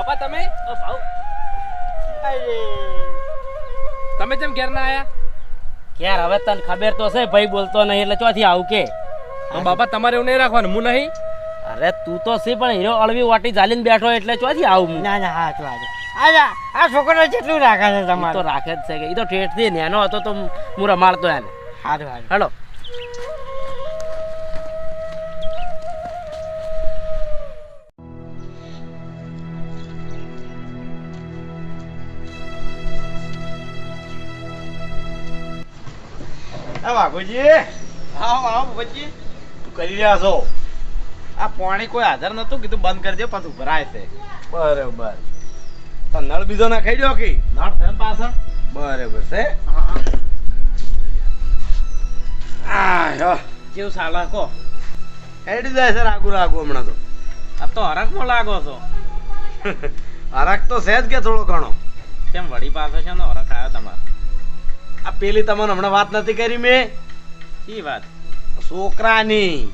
બાપા તમે? ઓ તમે જેમ ઘેર ના આયા? યાર હવે તને ખબર તો છે ભાઈ બોલતો નહીં એટલે ચોથી આવું કે. બાપા તમારે એવું નહીં રાખવાનું હું નહીં? અરે તું તો સી પણ હીરો અળવી વાટી ચાલીને બેઠો એટલે ચોથી આવું હું. ના ના હા તો આજે આજા આ છોકરો જેટલું રાખે છે તમારે તો રાખે જ છે કે. એ તો ઠેઠથી નેનો હતો તો હું રમાડતો એને. સારું સારું હેલો. આ વાઘોજી. આવો આવો બચ્ચી શું કરી રહ્યા છો? આ પાણી કોઈ આધાર નતું કીધું બંધ કરી દે પાછું ભરાય છે. બરોબર. તો નળ બીજો ના ખાઈ દો કે નળ છે પાછળ? બરોબર છે. આ કેવું સાલા કો હેડી જાય છે રાગુ રાગુ હમણાં તો. આ તો હરખમાં લાગો છો. હરક તો છે જ કે થોડો ઘણો? કેમ વળી પાસે છે ને હરખ આવ્યો તમારે? આ પેલી તમને હમણાં વાત નથી કરી મેં? શી વાત? છોકરાની.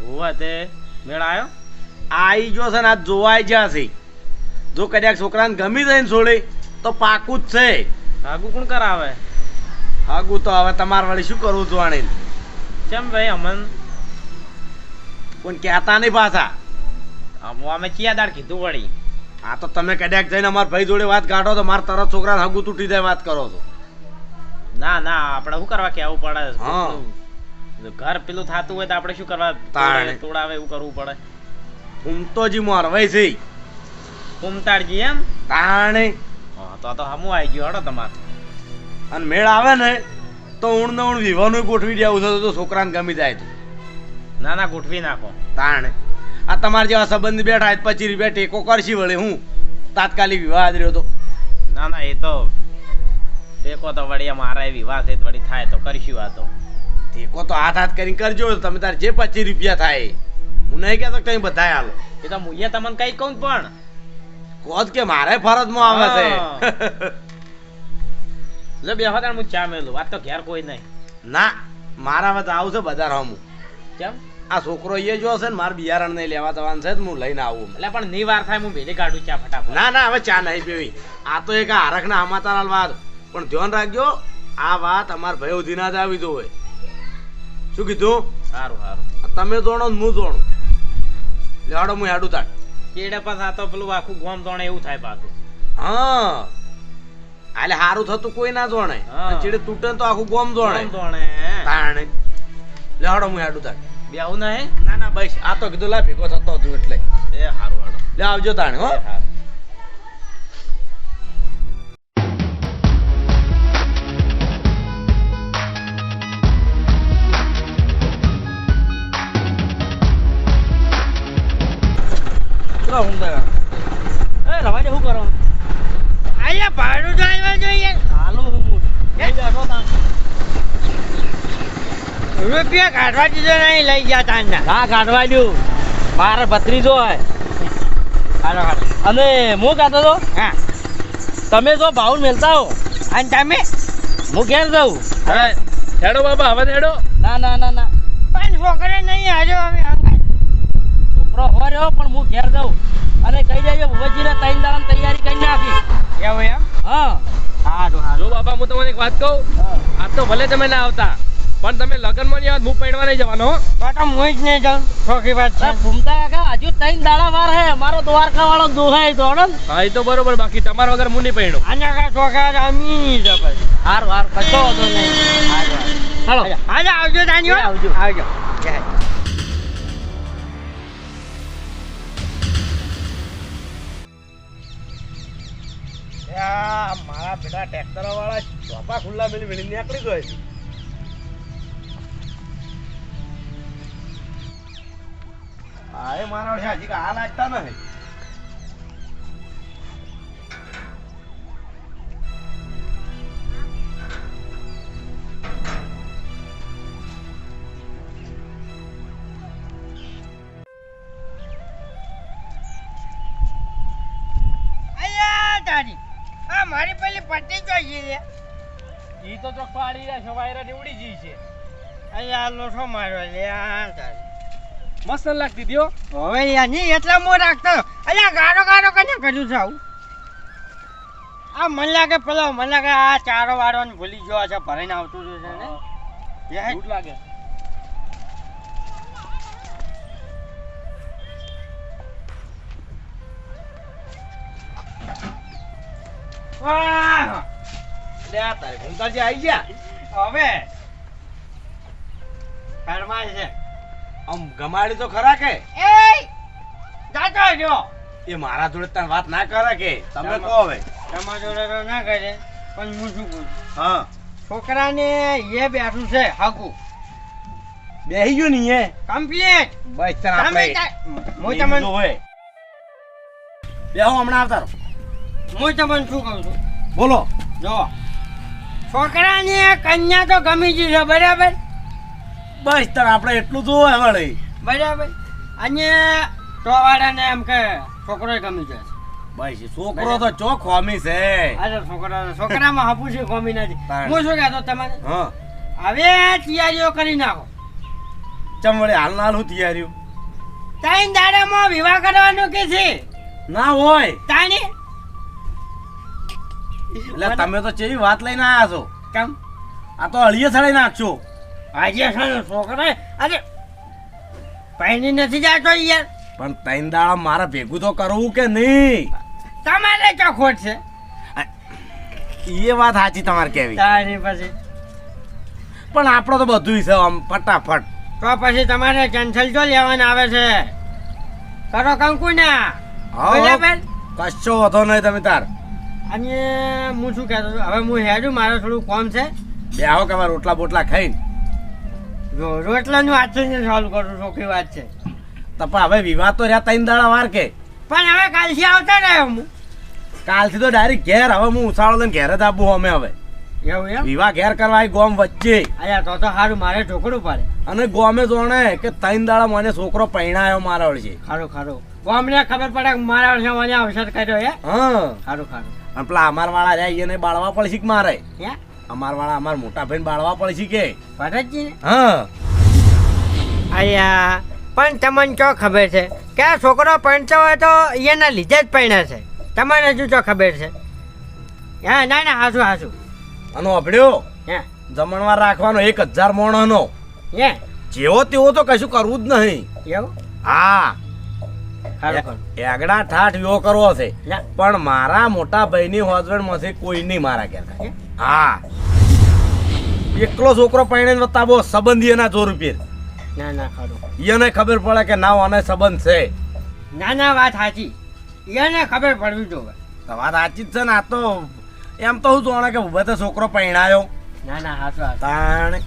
હોવા તે મેળ આવ્યો આઈ જો છે ને આ જોવાય છે. જો કદાચ છોકરાને ગમી જાય ને છોડે તો પાકું જ છે. આગુ કોણ કરાવે? હાગું તો હવે તમારે વળી શું કરવું જોવાણી કેમ ભાઈ અમન? કોઈ કહેતા નહીં પાછા? અમે ચિયા દાડ કીધું વળી? આ તો તમે કદાચ જઈને અમારા ભાઈ જોડે વાત કાઢો તો મારા તરત છોકરાને હગું તૂટી જાય વાત કરો છો. ના ના આપણે શું કરવા કેવું પડે? હા. ઘર પેલું થાતું હોય તો આપણે શું કરવા તાણે. તોડાવે- એવું કરવું પડે? ઘૂમતોજી મારવાય છે કુમતાડજી એમ? તાણે. હા તો તો હમું આવી ગયો હડો તમારે. અને મેળ આવે ને તો ઊણ ને ઊણ વિવાહનું ગોઠવી દેવું છે તો છોકરાને ગમી જાય તો. ના ના ગોઠવી નાખો. તાણે. આ તમારા જેવા સંબંધી બેઠા પચીસ રૂપિયા ટેકો કરશી વળી હું તાત્કાલિક વિવાહ જ રહ્યો તો. ના ના એ તો ટેકો તો વળી મારા વિવાહ છે વળી થાય તો કરીશું આ તો. ટેકો તો હાથ હાથ કરીને કરજો તમે તાર જે પચીસ રૂપિયા થાય હું નહીં કહેતો કઈ બધાય હાલો. એ તો હું તમને કઈ કહું પણ. કોત કે મારે ફરજમાં આવે છે. લે બે હતા હું ચા મેલું. વાત તો ઘેર કોઈ નહીં. ના મારા વત આવું છે બજાર હમું. કેમ? આ છોકરો એ જો છે ને મારે બિયારણ નહીં લેવા જવાનું છે હું લઈને આવું એટલે પણ ની વાર થાય હું ભેલી કાઢું ચા ફટાફટ. ના ના હવે ચા નહીં પીવી. આ તો એક હારખ ના હમાતાર વાત પણ ધ્યાન રાખજો આ વાત અમારા ભાઈ સુધી જ આવી જોવે. શું કીધું? સારું સારું. તમે જોણો ને હું જોણું. લેવાડો હું હેડું તાર. કેડે પાસ આ તો પેલું આખું ગોમ જોણે એવું થાય પાછું. હા. આલે હારું થતું કોઈ ના જોણે. ચીડે તૂટે ને તો આખું ગોમ જોણે. જોણે તોણે લેવાડો હું હેડું તાર. બે આવું નહીં? ના ના બસ. આ તો કીધું લા ભેગો થતો હતું એટલે. એ સારું હાડો લે આવજો તાણે હો. સારું હું તાર એ રવા દે શું કરો? આયા ભાડું તો આવ્યા જોઈએ. હાલો હું એ તાં રૂપિયા કાઢવા દીધો નહીં લઈ ગયા તાંડા હા કાઢવા દઉં. મારે ભત્રીજો હોય. અને હું કહેતો હતો હા. તમે જો ભાવ મેલતા હો. અને તમે? હું ઘેર જાઉં. હવે હેડો બાબા હવે હેડો. ના ના ના ના પણ છોકરા નહીં હાજો અમે અંગાત. છોકરો હોય રહ્યો પણ હું ઘેર દઉં અને કહી દેજો ભુવજીને ત્રણ દાડાની તૈયારી કરી નાખી. એવું એમ? હા. સારું સારું જો બાપા હું તમને એક વાત કહું. આજ તો ભલે તમે ના આવતા પણ તમે લગ્નમાં નહીં આવત હું પૈણવા નહીં જવાનો હો. તો હું જ નહીં જાઉં. ખોખી વાત છે. ઘૂમતા કાકા હજુ ત્રણ દાડા વાર હે. મારો દ્વારકા વાળો દોહાય તો હા એ તો બરોબર બાકી તમારા વગર હું નહીં પૈણું આના કા છોકરા અમી જ પછી. હાર વાર કશો વાંધો નહીં. હાલો. હાલો આવજો તાની હો. એ આવજો. આવજો. જય. આ મારા બેટા ટ્રેક્ટર વાળા ચોપા ખુલ્લા મેલી મેલી નીકળી ગયો છે. હા એ મારા હજી હાલ આજતા નથી ઈ તો ચોક પાડી રહ્યા છો વાયરા નીવડી જી છે. અહીંયા લોઠો માર્યો લે આ મસ્ત લાગતી હતી હવે યાર નહીં એટલા મો રાખતો. અલ્યા ગાડો ગાડો કને કર્યું છે આવું આ મને લાગે પેલો મને લાગે આ ચારો વાળો ને ભૂલી ગયો છે ભરાઈને આવતું જ છે ને? યાર, લાગે. વાહ! લે તારી આવી ગયા. હવે ફરમાય છે. આમ ગમાડી તો ખરા કે? એ જાતો જો એ મારા જોડે તને વાત ના કરે કે? તમે કહો હવે. તમારા જોડે તો ના કરે પણ હું શું કહું? હા. છોકરાને એ બેઠું છે હાકુ. બેહી ગયો ને એ? કમ્પ્લીટ બસ તને આપણે હું તમને હોય બેહો હમણાં આવતા. હું તમને શું કહું છું? બોલો. જો છોકરાને કન્યા તો ગમી ગઈ છે બરાબર? બસ તને આપણે એટલું તો હવે બરાબર? અને ટોવાડાને એમ કે છોકરો ગમી જાય બસ છોકરો તો ચોક ખોમી છે. અરે છોકરા છોકરામાં હાપું છે ખોમી નથી. હું શું કહેતો તમારે હા. હવે તૈયારીઓ કરી નાખો. ચમડે હાલ ના હું તૈયારીઓ? ત્રણ દાડામાં વિવાહ કરવાનું કે છે? ના હોય. તાણી? એટલે તમે તો ચેવી વાત લઈને આયા છો? કેમ? આ તો અળીએ ચડાઈ નાખશો. આજે છોકરા આજે પહેરી નથી જાતો યાર. પણ ત્રણ દાડા મારે ભેગું તો કરવું કે નહીં? તમારે ક્યાં ખોટ છે? એ વાત સાચી તમારે કેવી તારી પછી. પણ આપણો તો બધું છે આમ ફટાફટ. તો પછી તમારે કેન્સલ જો લેવાના આવે છે. કરો કંકુ ના. બરાબર? કશો વધો નહીં તમે તાર. અને હું શું કહેતો હતો હવે હું હેડું મારે થોડું કોમ છે. બે આવો કે રોટલા બોટલા ખાઈને. રોટલાનું આચરણ સોલ્વ કરું છું વાત છે. તો પણ હવે વિવાહ તો રહ્યા ત્રણ દાડા વાર કે. પણ હવે કાલથી આવતા ને હું કાલથી તો ડાયરેક્ટ ઘેર હવે હું ઉછાળો લઈને ઘેર જ આપું અમે હવે. એવું એમ? વિવાહ ઘેર કરવા આવી ગોમ વચ્ચે. અલ્યા તો તો સારું મારે ઢોકળું પડે. અને ગોમે જોણે કે ત્રણ દાડા મને છોકરો પૈણાયો મારા વળશે ખારું ખારું ગોમને ખબર પડે કે મારા વળશે મને અવસર કર્યો હે? હા. ખારું ખારું અને પેલા અમાર વાળા રહ્યા એને બાળવા પડશે કે મારે? અમાર વાળા અમાર મોટા ભાઈ બાળવા પડશે કે? ભરતજી હા. અલ્યા પણ તમને ચો ખબર છે? કે આ છોકરો પૈણતો હોય તો એના લીધે જ પૈણા છે. તમને હજુ ચો ખબર છે? હા ના ના હાસું હાસુ અનો અભડ્યો? હે? જમણવાર રાખવાનો એક હજાર મોણનો. હે? જેવો તેવો તો કશું કરવું જ નહીં. એવું? હા. એગડા ઠાઠ યો કરવો છે. પણ મારા મોટા ભાઈની હોજવેડમાંથી કોઈ નહીં મારા કહેતા હા. એકલો છોકરો પરણીને વતાવો સંબંધી એના જોર રૂપિયે ના ના ખરું. એને ખબર પડે કે ના આને સંબંધ છે. ના ના વાત સાચી. એને ખબર પડવી જોઈએ તો વાત સાચી જ છે ને આ તો એમ તો હું જોણે કે ઊભા તો છોકરો પરણાયો. ના ના હાસું હાસું તાણ.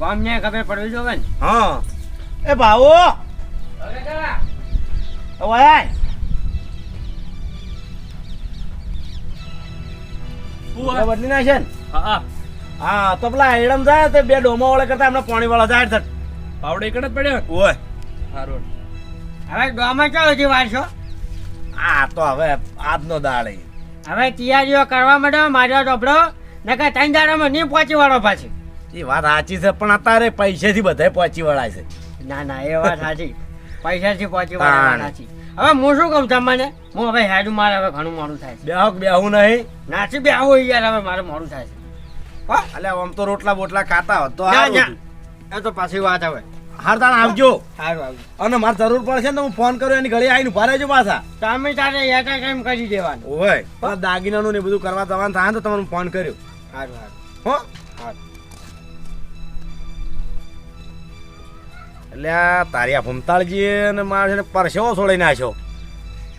ગામને ખબર પડવી જોઈએ ને. હા. એ ભાવો. ઓય બદલી નાખે ને હા હા તો પેલા એડમ જાય તો બે ડોમા વાળા કરતા એમને પાણી વાળા જાય છે પાવડે એક જ પડ્યો? ઓય સારું હવે ડોમા ક્યાં હજી વાર છો આ તો હવે આજનો ઈ. હવે તૈયારીઓ કરવા માંડો માર્યો ચોપડો નકર ત્રણ દાડામાં નહીં પહોંચી વાળો પાછી એ વાત સાચી છે પણ અત્યારે પૈસેથી બધાય પહોંચી વળાય છે ના ના એ વાત સાચી પૈસાથી પહોંચી વાળો છે હવે હું શું કહું તમને? હું હવે હેડું મારે હવે ઘણું મોડું થાય છે. બેહક બેહું નહીં? નાચી બે આવું યાર હવે મારે મોડું થાય છે? એટલે આમ તો રોટલા બોટલા ખાતા હોત તો. એ તો પાછી વાત હવે હાર તાણ આવજો. અને મારે જરૂર પડશે ને હું ફોન કર્યો એની ઘડી આવીને ઊભા રહેજો પાછા. તમે તારે એટા ટાઈમ કરી દેવાનું. પેલા દાગીનાનું ને બધું કરવા જવાનું થાય તો તમને ફોન કર્યો. સારું સારું હો? એટલે આ તારી આ ભૂમતાળજી અને મારે છે ને પરસેવો છોડી નાખ્યો.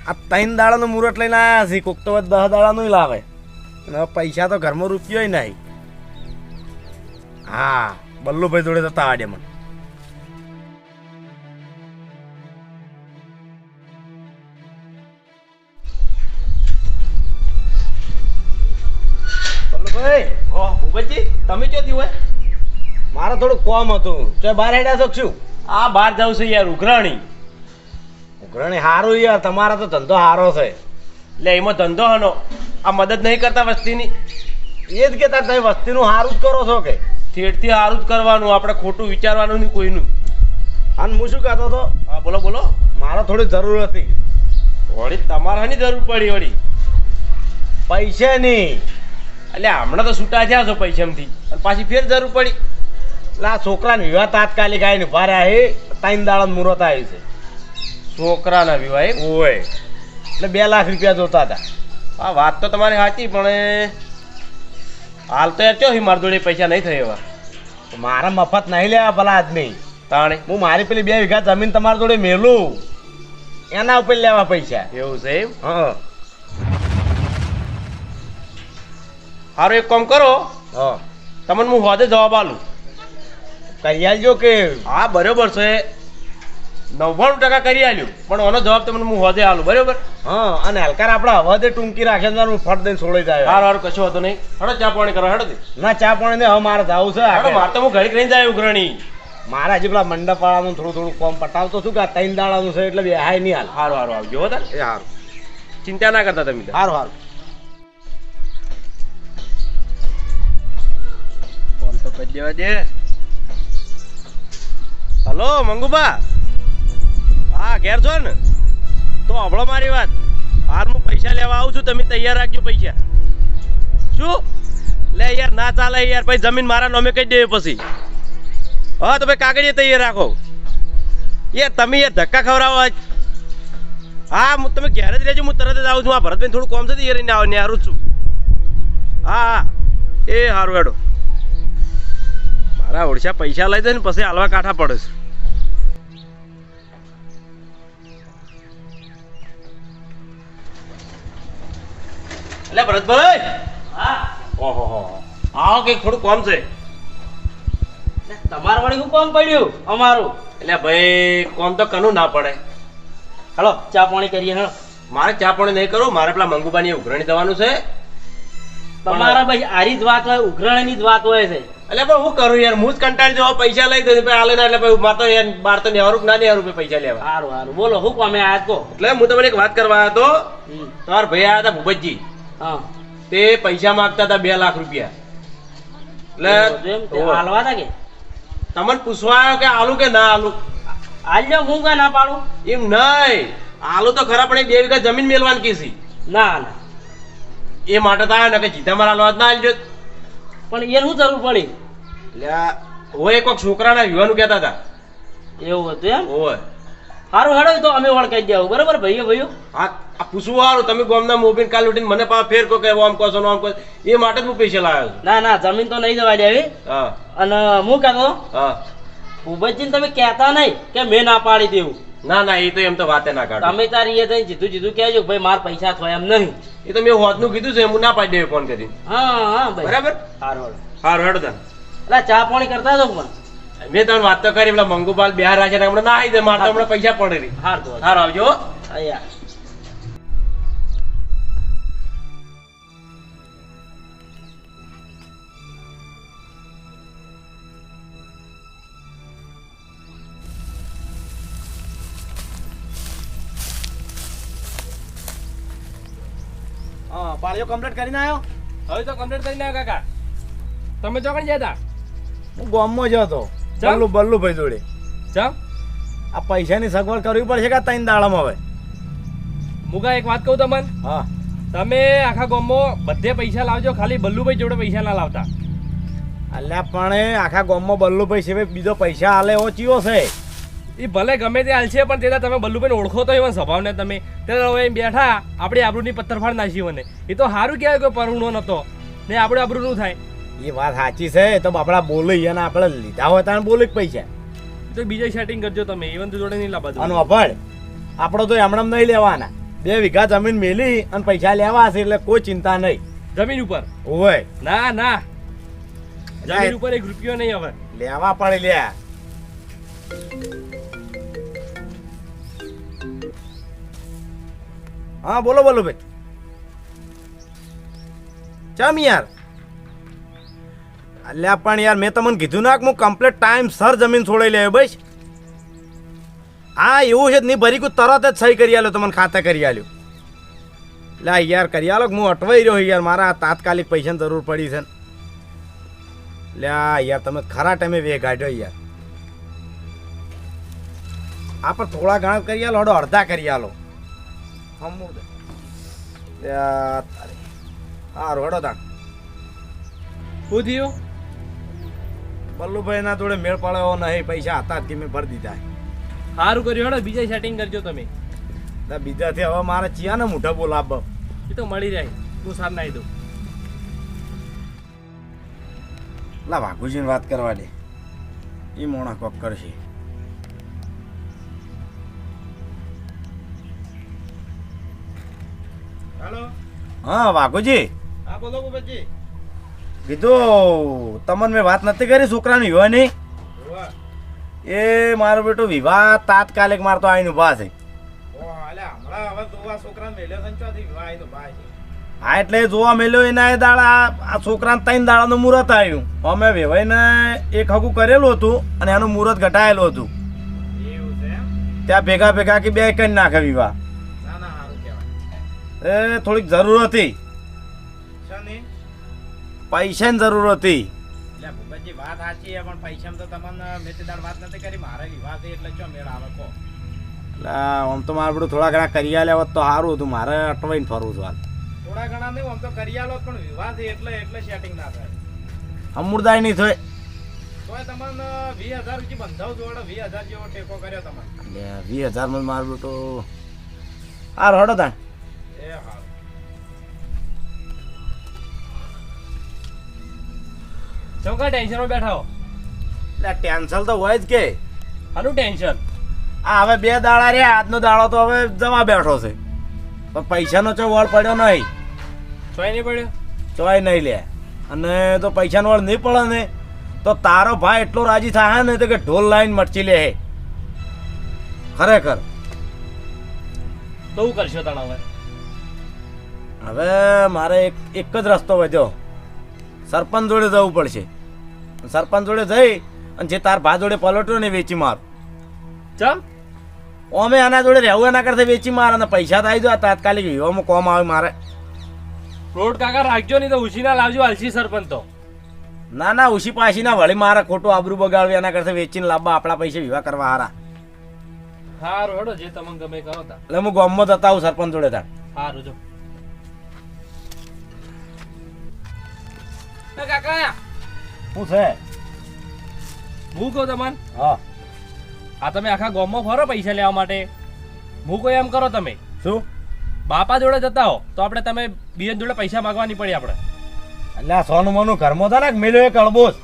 આ ત્રણ દાડાનું મુહૂર્ત લઈને આવ્યા છે કોક તો દસ દાડાનું લાવે. અને પૈસા તો ઘરમાં રૂપિયો નહીં. હા બલ્લુભાઈ જોડે જતા આવડે મને. તમે ચોથી હોય? મારે થોડું કોમ હતું. તો બહાર હેડ્યા છો કે શું? આ બહાર જવું છે યાર ઉઘરાણી. ઉઘરાણી સારું યાર તમારા તો ધંધો સારો છે. એટલે એમાં ધંધો હનો. આ મદદ નહીં કરતા વસ્તીની? એ જ કહેતા તમે વસ્તીનું સારું જ કરો છો કે? થેટથી સારું જ કરવાનું આપણે ખોટું વિચારવાનું નહીં કોઈનું. અને હું શું કહેતો હતો? હા બોલો બોલો. મારે થોડી જરૂર હતી. વળી તમારાની જરૂર પડી વળી. પૈસાની. એટલે હમણાં તો છૂટા થયા છો પૈસામાંથી. અને પાછી ફેર જરૂર પડી. આ છોકરાને વિવાહ તાત્કાલિક આવીને ઊભા રહ્યા હે ત્રણ દાડા મુહૂર્ત આવી છે. છોકરાના વિવાહ? ઓય. એટલે બે લાખ રૂપિયા જોતા હતા. હા વાત તો તમારી સાચી પણ હાલ તો યાર ચો મારા જોડે પૈસા નહીં થાય એવા? મારા મફત નહીં લેવા ભલા આદમી. તાણે? હું મારી પેલી બે વીઘા જમીન તમારા જોડે મેલું. એના ઉપર લેવા પૈસા. એવું છે એમ? હા. સારું એક કામ કરો. હા. તમને હું હોદે જવાબ આલું કરી આલજો કે. હા બરોબર છે. નવ્વાણું ટકા કરી આલ્યું. પણ આનો જવાબ તમને હું હોદે આલું બરોબર? હા અને હલકાર આપણા હવાદે ટૂંકી રાખે ને હું ફટ દઈને છોડી જાય. હારું હારું કશો હતો નહીં. હડો ચા પાણી કરો હડો. ના ચા પાણી ને હવે મારે જવું છે હડો. મારે તો હું ઘડી રહીને જાય ઉઘરણી. મારા હજી પેલા મંડપ વાળાનું થોડું થોડું કોમ પટાવતો છું કે આ ત્રણ દાડાનું છે એટલે બેહાય નહીં હાલ. હારું હારું આવજો હો એ હારું. ચિંતા ના કરતા તમે હારું હારું. ફોન તો કરી દેવા દે. હલો, મંગુબા. હા, ઘેર છો ને. તો હભળો મારી વાત. હાર હું પૈસા લેવા આવું છું, તમે તૈયાર રાખજો પૈસા. શું? લે યાર, ના ચાલે યાર, ભાઈ, જમીન મારા નામે કહી દેવી પછી. હા, તો ભાઈ, કાગળિયા તૈયાર રાખો. યાર, તમે યાર ધક્કા ખવડાવો હા, હું તમે ઘેર જ રહેજો, હું તરત જ આવું છું. આ ભરતભાઈ થોડું કોમ છે યાર એને આવ, ને હારું છું. હા હા. એ સારું હેડો. મારા ઓળશા પૈસા લઈ દે ને, પછી હાલવા કાંઠા પડે છે. એટલે ભરતભાઈ હા. ઓહો હો આવો કે થોડું કોમ છે. તમારા વળી શું કોમ પડ્યું? અમારું? એટલે ભાઈ કોમ તો કનું ના પડે. હલો ચા પાણી કરીએ હા. મારે ચા પાણી નહીં કરવું મારે પેલા મંગુબાની ઉઘરણી દવાનું છે. તમારા ભાઈ આરી જ વાત હોય ઉઘરાણીની જ વાત હોય છે. એટલે પણ હું કરું યાર હું જ કંટાળી જવા પૈસા લઈ દઉં આ લઈને એટલે ભાઈ મારે તો યાર બાર તો નેવું ના નેવું રૂપિયા પૈસા લેવા. સારું સારું. બોલો શું કોમે આયા કહો. એટલે હું તમને એક વાત કરવા આવ્યો હતો તમારા ભાઈ આવ્યા હતા ભૂપતજી. હા. તે પૈસા માંગતા હતા બે લાખ રૂપિયા? એટલે હાલવા હતા કે. તમને પૂછવા આવ્યો કે આલુ કે ના આલુ? હાલજો હું કા ના પાડું? એમ નહીં. આલુ તો ખરા પણ બે વીઘા જમીન મેળવાની કીધી ના ના. એ માટે તો આવ્યો ને કે જીતા મારા હાલવા ના આલજો. પણ એ શું જરૂર પડી. એટલે હોય કોઈક છોકરાના વિવાહનું કહેતા હતા. એવું હતું એમ? હોય સારું હેડો તો અમે વળકાઈ દેવું બરાબર ભાઈઓ ભાઈઓ? આ આ પૂછવું સારું તમે ગોમના મોબીન કાલ ઉઠીને મને પા ફેર કો કે આમ કહો છો આમ કહો એ માટે જ હું પૈસા લાવ્યો છું. ના ના જમીન તો નહીં જવા દેવી. હા. અને હું કહેતો હા. ભૂપતજીને તમે કહેતા નહીં કે મેં ના પાડી દેવું. ના ના એ તો એમ તો વાતે ના કાઢો. તમે તારી એ થઈને જીધું જીધું કહેજો ભાઈ માર પૈસા થાય એમ નહીં. એ તો મેં હોતનું કીધું છે હું ના પાડી દેવું ફોન કરી. હા હા બરાબર? હેડો સારું હેડો તને એટલે ચા પાણી કરતા જાઉં પણ. મેં તમને વાત તો કરી પેલા મંગુપાલ બિહાર રાજ્ય ને હમણાં ના આવી દે મારે હમણાં પૈસા પડે રહી હાર તો આવજો અહીંયા હા પાળીઓ કમ્પ્લીટ કરીને આવ્યો? હવે તો કમ્પ્લીટ કરીને આવ્યો કાકા. તમે ચોકડી જતા હું ગામમાં જ હતો? બલ્લુ બલ્લુ ભાઈ જોડે. ચમ. આ પૈસાની સગવડ કરવી પડશે કે ત્રણ દાડામાં હવે? મુગા એક વાત કહું તમને? હા. તમે આખા ગામમાં બધે પૈસા લાવજો ખાલી બલ્લુભાઈ જોડે પૈસા ના લાવતા. અલ્યા પણ આખા ગામમાં બલ્લુભાઈ છે બીજો પૈસા હાલે એવો ચિયો છે? એ ભલે ગમે તે હાલ છે પણ તેના તમે બલ્લુભાઈને ઓળખો તો એવા સ્વભાવને તમે. ત્યારે હવે બેઠા આપણે આબરૂની પથ્થરફાડ નાસી મને એ તો સારું કહેવાય કે પરુણો નહોતો. ને આપણે આબરૂનું થાય. એ વાત સાચી છે તો આપણા બોલી અને આપણે લીધા હોય તાણ બોલી પૈસા. તો બીજા સેટિંગ કરજો તમે ઇવન તો જોડે નહીં લાવવા અને અભળ આપણો તો એમણામ નહીં લેવાના. બે વીઘા જમીન મેલી અને પૈસા લેવા હશે એટલે કોઈ ચિંતા નહીં. જમીન ઉપર? ઓય. ના ના. જમીન ઉપર એક રૂપિયો નહીં હવે. લેવા પડે લ્યા. હા બોલો બોલો ભાઈ. ચમ યાર? અલ્યા, પણ યાર, મેં તમને કીધું ના કે હું કમ્પ્લીટ ટાઈમ સર જમીન છોડાઈ લે, બસ. હા એવું છે નહીં ભરી કું તરત જ સહી કરી આલ્યો તમને ખાતા કરી આલ્યો. લે યાર, કરી આલો હું અટવાઈ રહ્યો યાર, મારા તાત્કાલિક પૈસાની જરૂર પડી છે લ્યા યાર, તમે ખરા ટાઈમે વે કાઢ્યો યાર. આ પર થોડા ઘણા કરી આલો હડો અડધા કરી આલો. લ્યા હડો તાણ. શું થયું બલ્લુભાઈ ના જોડે મેળ પડ્યો નહીં પૈસા હતા જ કે મેં ભરી દીધા. સારું કર્યું હેડો બીજા સેટિંગ કરજો તમે. તો બીજાથી હવે મારે ચિયા ને મોઢા બોલાબ એ તો મળી જાય હું સાર નાઈ દઉં. લા વાઘુજીને વાત કરવા દે. એ મોણા કોક કરશે. હેલો. હા વાઘુજી. હા બોલો ગોપાલજી કીધું તમને મેં વાત નથી કરી છોકરાની વિવાહની વાહ એ મારો બેટો વિવાહ તાત્કાલિક મારતો આવીને ઊભા છે. તો હા એટલે જોવા મેલ્યો એના એ દાડા આ છોકરાને ત્રણ દાડાનું મુહૂર્ત આવ્યું અમે વેવાઈને એક હગું કરેલું હતું અને એનું મુહૂર્ત ઘટાયેલું હતું. ત્યાં ભેગા ભેગા કે બે કરી નાખે વિવાહ. એ થોડીક જરૂર હતી. પૈસાની જરૂર હતી. એટલે ભૂપતજી વાત સાચી છે પણ પૈસામાં તો તમને મેં વાત નથી કરી મારે વિવાહ છે એટલે ચો મેળ આવે એટલે આમ તો મારે બધું થોડા ઘણા કરી આલ્યા તો સારું હતું મારે અટવાઈને ફરવું છું હાલ. થોડા ઘણા નહીં આમ તો કરી આલો પણ વિવાહ છે એટલે એટલે સેટિંગ ના થાય. અમુરદાય નહીં થાય. તોય તમને વીસ હજાર રૂપિયા બંધાવ જોડે વીસ હજાર જેવો ટેકો કર્યો તમને વીસ હજારમાં મારું તો હારું હડો તા એ હા ચમ કા ટેન્શનમાં બેઠા હો? એટલે ટેન્શન તો હોય જ કે. આનું ટેન્શન આ હવે બે દાડા રહ્યા આજનો દાડો તો હવે જવા બેઠો છે. પણ પૈસાનો ચો વળ પડ્યો નહીં. ચોય નહીં પડ્યો? ચોય નહીં લે. અને તો પૈસાનો વળ નહીં પડે ને તો તારો ભાઈ એટલો રાજી થાય ને તો કે ઢોલ લાઈન મરચી લે. ખરેખર. તો હું કરશો તણ હવે? હવે મારે એક એક જ રસ્તો વધ્યો. સરપંચ જોડે જવું પડશે. સરપંચ જોડે જઈ અને જે તાર ભા જોડે પલટ્યો ને વેચી માર. ચમ? અમે આના જોડે રહેવું એના કરતા વેચી માર અને પૈસા તો આવી જાય તાત્કાલિક વિવામાં કોમ આવે મારે. રોડ કાકા રાખજો નહીં તો ઉછીના લાવજો આલસી સરપંચ તો. ના ના ઉશી પાછી ના વળી મારા ખોટું આબરૂ બગાડવી એના કરતા વેચીને લાવવા આપણા પૈસે વિવાહ કરવા હારા. સારું હડો જે તમને ગમે કરો તા. એટલે હું ગામમાં જતા આવું સરપંચ જોડે તાર. સારું જો. કાકા શું છે? હું કહું તમને? હા. આ તમે આખા ગામમાં ફરો પૈસા લેવા માટે. હું કોઈ એમ કરો તમે. શું? બાપા જોડે જતા હો તો આપણે તમે બીજા જોડે પૈસા માંગવાની પડી આપણે. એટલે આ સોનું મોનું ઘરમાં હતા ને મેલ્યો એ કળબોસ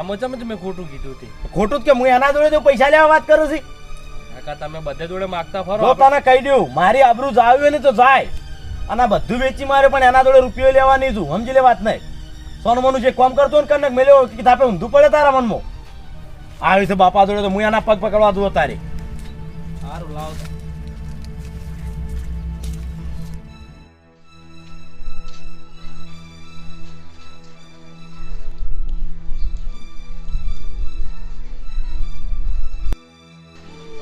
એમ જ મેં ખોટું કીધું હતી ખોટું જ કે હું એના જોડે તો પૈસા લેવા વાત કરું છું? કાકા તમે બધે જોડે માગતા ફરો તને કહી દઉં મારી આબરૂ જાવી આવ્યું ને તો જાય. અને બધું વેચી મારે પણ એના જોડે રૂપિયો લેવાની છું સમજી લે વાત નહીં. સોનું મોનું જે કામ કરતો હોય ને કનક મેલ્યો કે તાપે ઊંધું પડે તારા મનમાં? આવી છે બાપા જોડે તો હું એના પગ પકડવા દઉં તારે સારું લાવ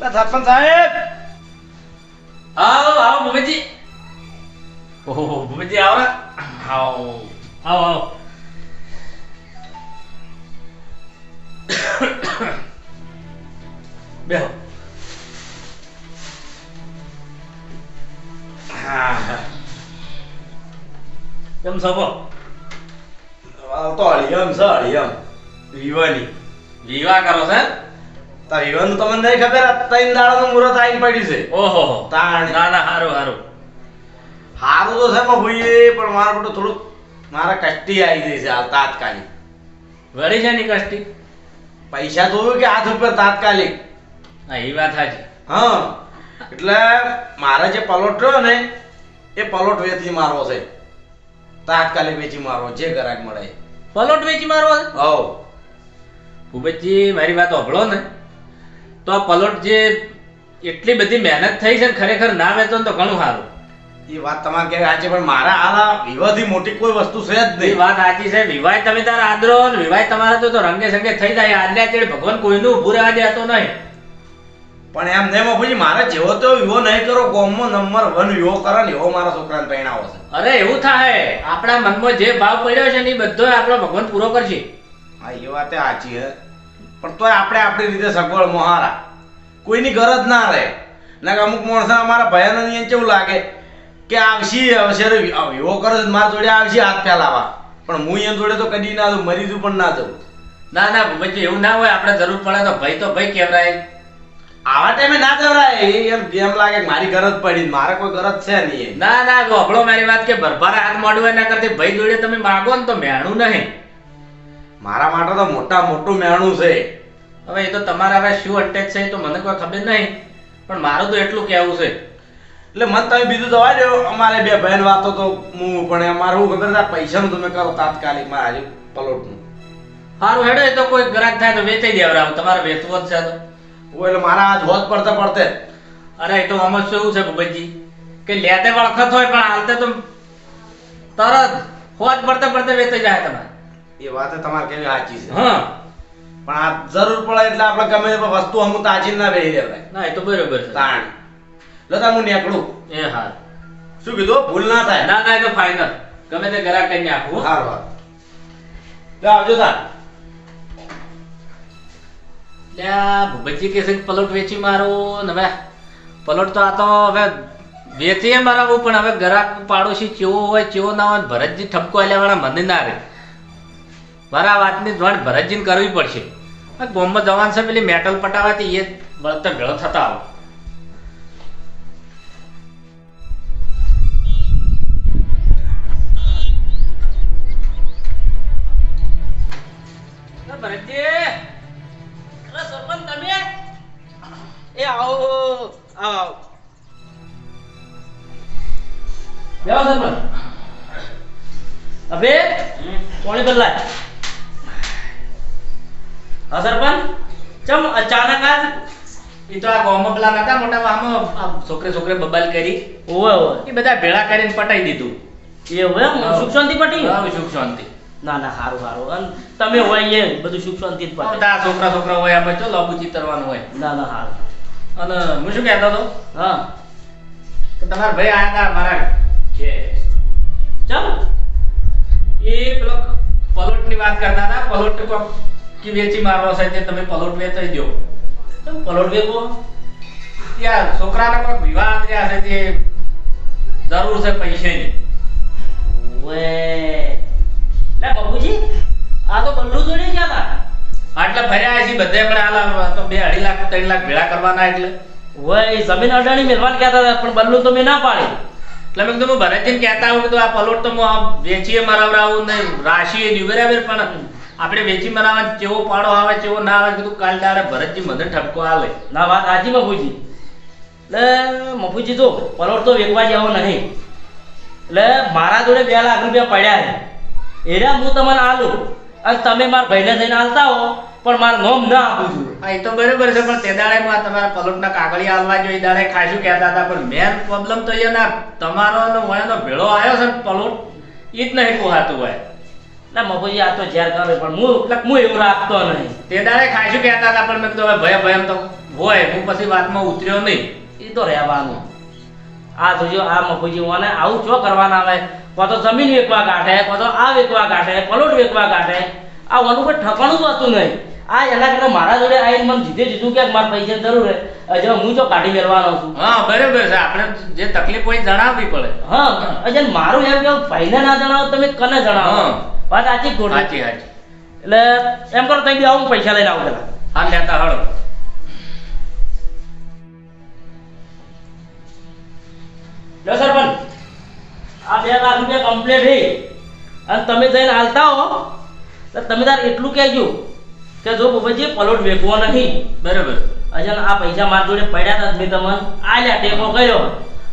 સરપંચ સાહેબ! આવો આવો ભૂપેજી ઓહો ભૂપેજી આવો. આવો આવો આવો. બેહો. કેમ બો તો હળિયમ છે હળિયમ વિવાની. વિવાહ કરો છે તા વિવાનું તમને નહીં ખબર ત્રણ દાડાનું મુહૂર્ત આવીને પડ્યું છે. ઓહો. તાણ. ના ના હારું હારું. સારું તો છે પણ ભાઈ પણ મારે બધું થોડુંક મારા કષ્ટી આવી ગઈ છે તાત્કાલિક. વળી છે ની કષ્ટી? પૈસા જોયું કે હાથ ઉપર તાત્કાલિક. હા એ વાત સાચી હા એટલે મારે જે પલોટ રહ્યો ને એ પલોટ વેચી મારવો છે. તાત્કાલિક વેચી મારવો જે ગ્રાહક મળે. પલોટ વેચી મારવો છે? હઉ ભૂપતજી મારી વાત સાંભળો ને. તો આ પલોટ જે એટલી બધી મહેનત થઈ છે ને ખરેખર ના વેચો ને તો ઘણું સારું. એ વાત તમારે કહેવી આજે પણ મારા આલા વિવાહથી મોટી કોઈ વસ્તુ છે જ નહીં. વાત સાચી છે. વિવાહ તમે તારા આદરો ને વિવાહ તમારા તો તો રંગે સંગે થઈ જાય. આજના ચેડે ભગવાન કોઈનું ઉભું રહેવા દેતો નહીં. પણ એમ નહીં બાપુજી મારે જેવો તો વિવો નહીં કરો ગોમમાં નંબર વન વિવો કરો ને એવો મારા છોકરાને પહેણાવો છે. અરે એવું થાય. આપણા મનમાં જે ભાવ પડ્યો છે ને એ બધો આપણો ભગવાન પૂરો કરશે. હા એ વાત સાચી હે પણ તોય આપણે આપણી રીતે સગવડ મોહારા. કોઈની ગરજ ના રહે. ના કે અમુક માણસો અમારા અહીંયા કેવું લાગે કે આવશી આવશે એવો કરો મારા જોડે આવશે હાથ ફેલાવા. પણ હું અહીંયા જોડે તો કદી ના જાઉં મરી દઉં પણ ના જાઉં. ના ના ભૂપતજી એવું ના હોય. આપણે જરૂર પડે તો ભાઈ તો ભાઈ કહેવાય. આવા ટાઈમે ના જવરાય એમ એમ લાગે કે મારી ગરજ પડી મારે કોઈ ગરજ છે નહીં ના ના વભળો મારી વાત કે ભરભારે હાથ મોડું એના કરતી ભાઈ જોડે તમે માગો ને તો મેણું નહીં. મારા માટે તો મોટા મોટું મેણું છે. હવે એ તો તમારા હવે શું અટેચ છે એ તો મને કોઈ ખબર નહીં. પણ મારું તો એટલું કહેવું છે. એટલે મને તમે બીજું દવા દો અમારે બે બહેન વાતો તો હું પણ અમારે હું ખબર ના પૈસા પૈસાનું તમે કરો તાત્કાલિક મારે આજે પલોટનું. સારું હેડો એ તો કોઈ ગ્રાહક થાય તો વેચાઈ દેવડાવું તમારે વેચવો જ છે તો. ઓ એટલે મારા આજ હોત પડતે પડતે. અરે એ તો આમાં શું છે ભૂપતજી? કે લેતે વળખત હોય પણ હાલતે તો તરત હોત પડતે પડતે વેચાઈ જાય તમારે. એ વાત તમારે કેવી સાચી છે. હા. પણ આ જરૂર પડે એટલે આપણે ગમે તે વસ્તુ અમુક તાજી ના રહી દેવાય ના એ તો બરોબર છે. તાણ. લતા હું નીકળું. એ હા શું કીધું ભૂલ ના થાય. ના ના એ તો ફાઇનલ ગમે તે ગ્રાહક કઈ આપવું સારું લે આવજો તાર. લ્યા ભૂપતજી કે પલોટ વેચી મારો ને હવે પલોટ તો આ તો હવે વેચીએ મારાવું, પણ હવે ગ્રાહક પાડોશી ચેવો હોય, ચેવો ના હોય, ભરતજી ઠપકો આલ્યા વાળા મને ના રે મારા વાતની જોડ ભરતજીને કરવી પડશે. બોમ્બે જવાન છે, પેલી મેટલ પટાવાથી એ વળતર ભેળો થતા આવો. ભરતજી! એ આવો આવો બેહો સરપંચ. અબે કોણી બદલાય. હા સરપંચ? ચમ અચાનક આ એ તો આ ગામમાં પેલા નતા મોટા આમાં છોકરે છોકરે બબાલ કરી. ઓવે ઓવે. એ બધા ભેળા કરીને પટાઈ દીધું. એ હવે સુખ શાંતિ પટી? હા, સુખ શાંતિ. ના ના સારું સારું અને તમે હોય એ બધું સુખ શાંતિ જ પટે. બધા છોકરા છોકરા હોય આપણે ચો લાબુ ચિતરવાનું હોય. ના ના સારું અને હું શું કહેતો હતો? હા. કે તમારા ભાઈ આયા હતા મારા કે ચાલ. એ પેલો પલોટની વાત કરતા હતા. પલોટ કોક કે વેચી મારવા છે તે તમે પલોટ વેચાઈ દો તો પલોટ વેચો ત્યાં છોકરાને કોઈક વિવાહ થયા છે તે જરૂર છે પૈસાની. ઓએ લે બાબુજી આ તો બલ્લુ જોડે ગયા હતા. આટલા ફર્યા છે બધે પણ આલા તો બે અઢી લાખ ત્રણ લાખ ભેળા કરવાના એટલે. વય જમીન અડાણી મેલવાન કહેતા હતા પણ બલ્લુ તો મેં ના પાડી એટલે મેં કીધું ભરતજીને કહેતા હું કીધું આ પલોટ તો હું વેચીએ મરાવડાવું ને રાશીએ નહીં બરાબર પણ આપણે વેચી મરાવવા કેવો પાડો આવે કેવો ના આવે કીધું કાલ દાડે ભરતજી મને ઠપકો આલે. ના વાત સાચી મફુજી. એટલે મફુજી જો પલોટ તો વેચવા જેવો નહીં. એટલે મારા જોડે બે લાખ રૂપિયા પડ્યા છે. એરા હું તમને આલું. અને તમે મારા ભાઈને થઈને હાલતા હો પણ મારું નોમ ના આપું છું હા એ તો બરોબર છે પણ તે દાડે માં તમારા પલોટના કાગળિયા આલવા જોઈએ દાડે ખાશું કહેતા હતા પણ મેન પ્રોબ્લેમ તો એ ના તમારો ને વયાનો ભેળો આવ્યો છે પલોટ એ જ નહીં કોહાતું હોય. ના મફુજી આ તો ઝેર કરે પણ હું હું એવું રાખતો નહીં. તે દાડે ખાશું કહેતા હતા પણ મેં કીધું હવે ભય ભયમ તો હોય હું પછી વાતમાં ઉતર્યો નહીં. એ તો રહેવાનું. આ જોજો આ મફુજી ઓને આવું ચો કરવાના આવે? કો તો જમીન વેચવા કાઢે કોતો આ વેચવા કાઢે પલોટ વેચવા કાઢે. આ વાનું કોઈ ઠકાણું હતું નહીં. આ એના કરતા મારા જોડે આવીને મને જીતે જીતું કે મારે પૈસા જરૂર હે હજુ હું જો કાઢી મેળવાનો છું. હા બરાબર છે. આપણે જે તકલીફ હોય જણાવવી પડે. હા અજન મારું એમ કેવું ભાઈને ના જણાવો તમે કને જણાવો? હા. વાત સાચી ખોટી? સાચી સાચી. એટલે એમ કરો તમે આવું પૈસા લઈને આવું પેલા. હા લેતા હળો લો સરપંચ. આ લાખ રૂપિયા કમ્પ્લીટ થઈ અને તમે જઈને હાલતા હો તો તમે તાર એટલું કહેજો કે જો બાબાજી પલોટ વેચવો નહીં બરોબર. અજન આ પૈસા મારા જોડે પડ્યા હતા મેં તમને. લ્યા ટેકો કર્યો.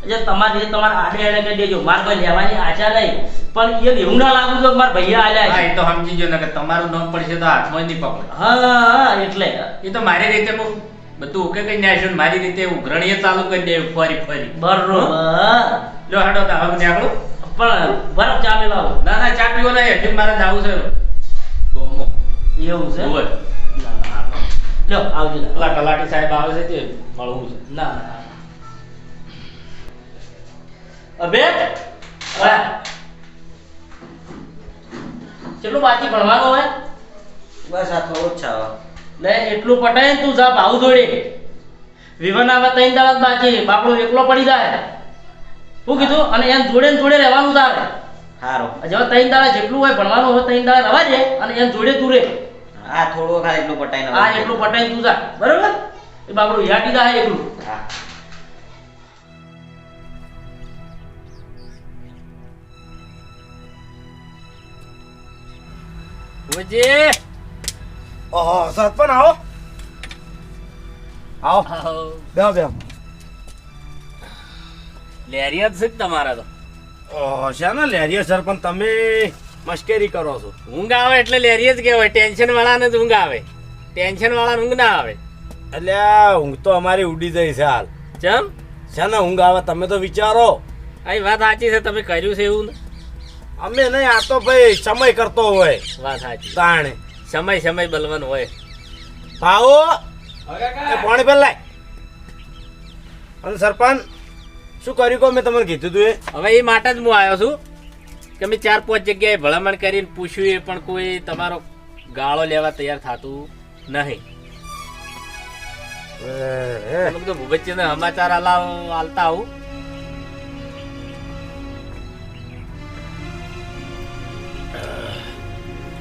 અજન તમારી તમારે આડે આડે દેજો. મારે કોઈ લેવાની આશા નહીં. પણ એ એવું ના લાગુ જો મારા ભૈયા આલ્યા હા એ તો સમજી ગયો ને કે તમારું નામ પડશે તો હાથમાં નહીં પકડે. હા હા એટલે. એ તો મારી રીતે હું બધું ઓકે કઈ નાખ્યું મારી રીતે ઉઘરણીએ ચાલુ કરી દે ફરી ફરી. બરોબર. લો હેડો તા હવે નીકળું? પણ બરફ ચા મેલાવો ના ના ચા પીવો નહીં. એટલે મારે જાવું છે. ગોમો. એવું છે? હોય. ના ના. લ્યો આવજો. લા કલાટી સાહેબ આવે છે તે મળવું છે. ના ના અબે હા. કેટલું બાકી ભણવાનું હોય બસ આ થોડું જ છે લે એટલું પટાય તું જા ભાવ જોડે વિવન આવે ત્રણ દાડા જ બાકી. બાપડો એકલો પડી જાય. શું કીધું અને એમ જોડે ને જોડે રહેવાનું તારે. સારું જેવા ત્રણ દાડા જેટલું હોય ભણવાનું હોય ત્રણ દાડા રવા દે અને એમ જોડે તું રે. આ થોડું ખાલી એટલું પટાઈને આ એટલું પટાઈને તું જા. બરોબર? એ બાપડું યાટી દા એટલું. હા. ભુવજી. ઓહો સરપંચ આવો. આવો. બેહો બેહો. લેરિયા છે તમારા તો. ઓહો શાના સર? સરપંચ તમે મશ્કરી કરો છો. ઊંઘ આવે એટલે લેરિયા જ કહેવાય. ટેન્શન વાળાને જ ઊંઘ આવે. ટેન્શન વાળાને ઊંઘ ના આવે. એટલે આ ઊંઘ તો અમારી ઉડી જાય છે હાલ. ચમ? શાના ઊંઘ આવે? તમે તો વિચારો. આ વાત સાચી છે. તમે કર્યું છે એવું ને? અમે નહીં આ તો ભાઈ સમય કરતો હોય. વાત સાચી. તાણે. સમય સમય બલવન હોય. ભાવો. એ પાણી પેલા લાય. અને સરપંચ શું કર્યું કહો? મેં તમને કીધું તું એ. હવે એ માટે જ હું આવ્યો છું કે મેં ચાર પાંચ જગ્યાએ ભલામણ કરીને પૂછ્યું એ પણ કોઈ તમારો ગાળો લેવા તૈયાર થતું નહીં. તમે ભૂપતજીને સમાચાર આલાવ આલતા આવું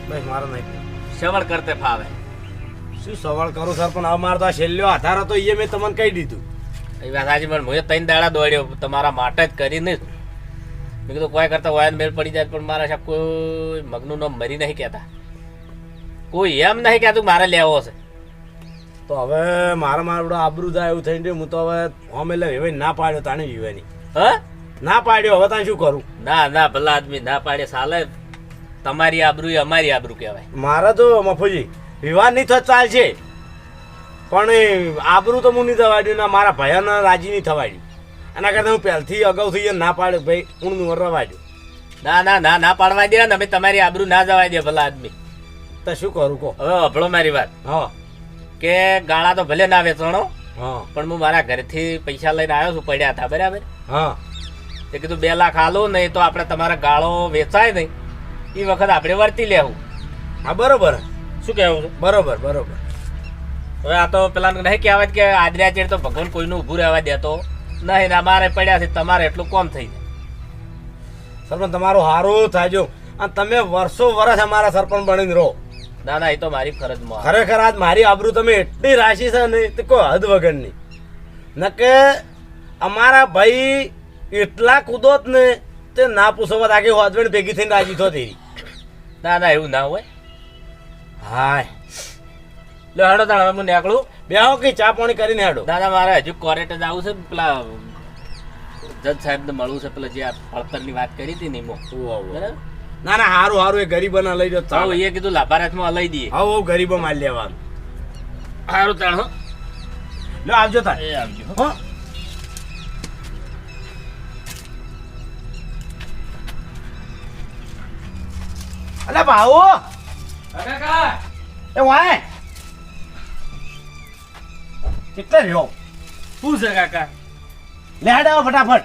બસ મારો નહીં. સવળ કરતે ફાવે. શું સવાલ કરું સર? પણ મારો તો આ છેલ્લો આધાર હતો એ મેં તમને કહી દીધું. એ વાત સાચી પણ હું ત્રણ દાડા દોડ્યો તમારા માટે જ કરીને જ. મેં કીધું કોઈ કરતા વાયન મેળ પડી જાય પણ મારા સાહેબ કોઈ મગનું નામ મરી નહીં કહેતા. કોઈ એમ નહીં કહેતું મારે લેવો છે. તો હવે મારા મારું આબરૂ જાય એવું થઈને હું તો હવે હોમ એટલે વિવાહ ના પાડ્યો તાણે વિવાની હ? ના પાડ્યો હવે તાને શું કરું? ના ના ભલા આદમી ના પાડે સાલે. તમારી આબરૂ એ અમારી આબરૂ કહેવાય. મારા તો મફુજી વિવાહ નહીં થત ચાલશે પણ આબરૂ તો હું નહીં થવાડ્યું ના મારા ભયાને રાજી નહીં થવાડ્યું. એના કરતાં હું પહેલથી અગાઉથી ના પાડ્યો ભાઈ હું રવાડ્યું. ના ના ના ના પાડવા દે ને અમે તમારી આબરૂ ના જવા દે ભલા આદમી. તો શું કરું કહો? હવે અભળો મારી વાત. હા. કે ગાળા તો ભલે ના વેચણો હા. પણ હું મારા ઘરેથી પૈસા લઈને આવ્યો છું પડ્યા હતા બરાબર? હા. તે કીધું બે લાખ આલો નહીં તો આપણે તમારા ગાળો વેચાય નહીં. એ વખત આપણે વર્તી લેવું હા બરોબર. શું કહેવું છે? બરોબર બરોબર. હવે આ તો પેલા નહીં કહેવાય કે આદર્યા ચેડ તો ભગવાન કોઈનું ઊભું રહેવા દેતો. નહીં ને અમારે પડ્યા છે તમારે એટલું કોમ થઈ જાય. સરપંચ તમારું સારું થાજો અને તમે વર્ષો વર્ષ અમારા સરપંચ બનીને રહો. ના ના એ તો મારી ફરજમાં. ખરેખર આજ મારી આબરૂ તમે એટલી રાશી છે ને તે કોઈ હદ વગરની. નકે અમારા ભાઈ એટલા કૂદોત ને તે ના પૂછવા આગે હોજવેણ ભેગી થઈને રાજી થતી ના ના એવું ના હોય. હાય. લે હડો તાણ હવે હું નીકળું. બેહો કે ચા પાણી કરીને હેડો. ના ના મારે હજુ કોરેટ જ આવું છે. પેલા જજ સાહેબને મળવું છે. પેલા જે આ પડતરની વાત કરી હતી ને એમાં. બરાબર? ના ના હારું હારું એ ગરીબોના લઈ જતો તો એ કીધું લાભાર્થમાં લઈ દઈએ. હા હો ગરીબો માલ લેવાનું. હારું તાણ હો. લો આવજો તાર એ આવજો હો. હો. અલા ભાવો એ વાય. કેટલા રહ્યો શું છે કાકા? લે આવો ફટાફટ.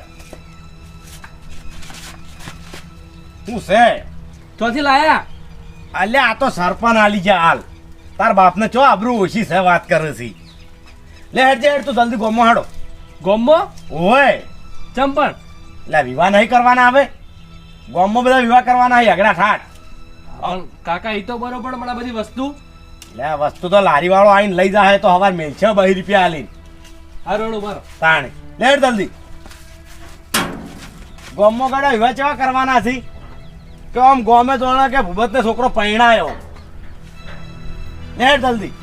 શું છે? ચોથી લાયા? અલ્યા આ તો સરપણ આલી જા હાલ. તાર બાપને ચો આબરૂ ઓછી છે વાત કરે છે. લે હેડ હેડ તું જલ્દી ગોમો હાડો. ગોમ્બો ઓય. ચંપણ એટલે વિવાહ નહીં કરવાના આવે ગોમો બધા વિવાહ કરવાના અગડા ઠાઠ. કાકા એ તો બરોબર મને બધી વસ્તુ એટલે વસ્તુ તો લારી વાળો આવીને લઈ જાય તો હવાર મેલ છે બહી રૂપિયા આલી હારોડો મારો. તાણે. લેડ જલ્દી. ગોમો ગડા વિવાહ ચેવા કરવાના છે? કે આમ ગોમે જોણા કે ભૂપતને છોકરો પૈણાયો લેડ જલ્દી.